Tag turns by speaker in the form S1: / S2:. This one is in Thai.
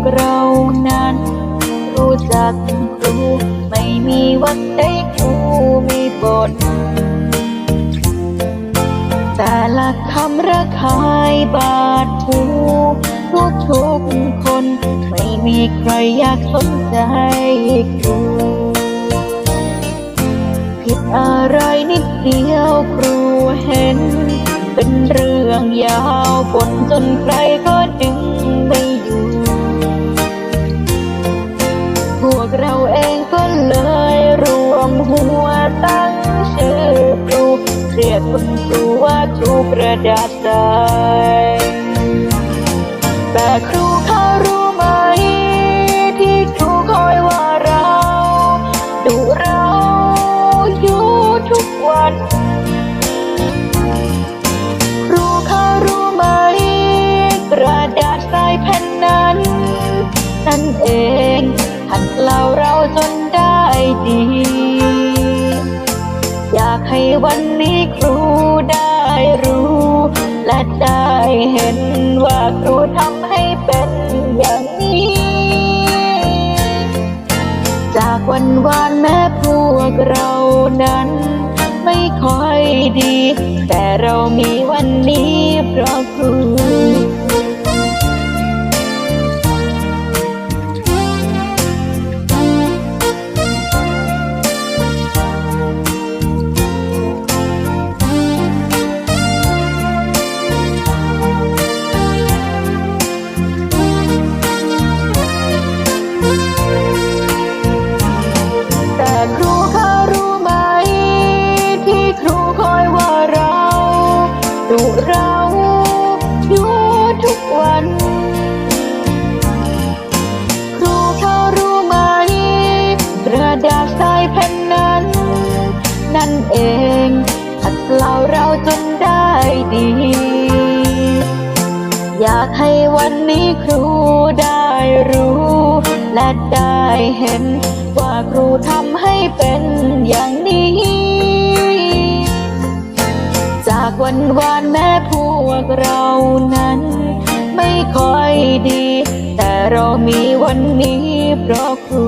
S1: ากเรานั้น รู้จักครูไม่มีวันใดครูมีบทแต่ละคำระคายบาดหูทุกทุกคน ไม่มีใครอยากสนใจครูผิดอะไรนิดเดียวครูเห็น เป็นเรื่องยาวปนจนใครก็ดึง เราเองก็เลยรวมหัวตั้งชื่อครูเรียกคุณครูว่าครูกระดาษทรายแต่ครูเขารู้ไหม ที่ครูคอยว่าเราดูเราอยู่ทุกวันครูเขารู้ไหมกระดาษทรายแผ่นนั้นนั่นเอง หัดเล่าเราจนได้ดี อยากให้วันนี้ครูได้รู้ และได้เห็นว่าครูทำให้เป็นอย่างนี้ จากวันวานแม้พวกเรานั้น ไม่ค่อยดี แต่เรามีวันนี้เพราะครู ดุเราอยู่ทุกวัน ครูเขารู้ไหม กระดาษทรายแผ่นนั้น นั่นเองหัดเล่าเราจนได้ดี อยากให้วันนี้ครูได้รู้ และได้เห็นว่าครูทำให้เป็นอย่าง นวานแม้พวกเรานั้น ไม่ค่อยดี แต่เรามีวันนี้เพราะครู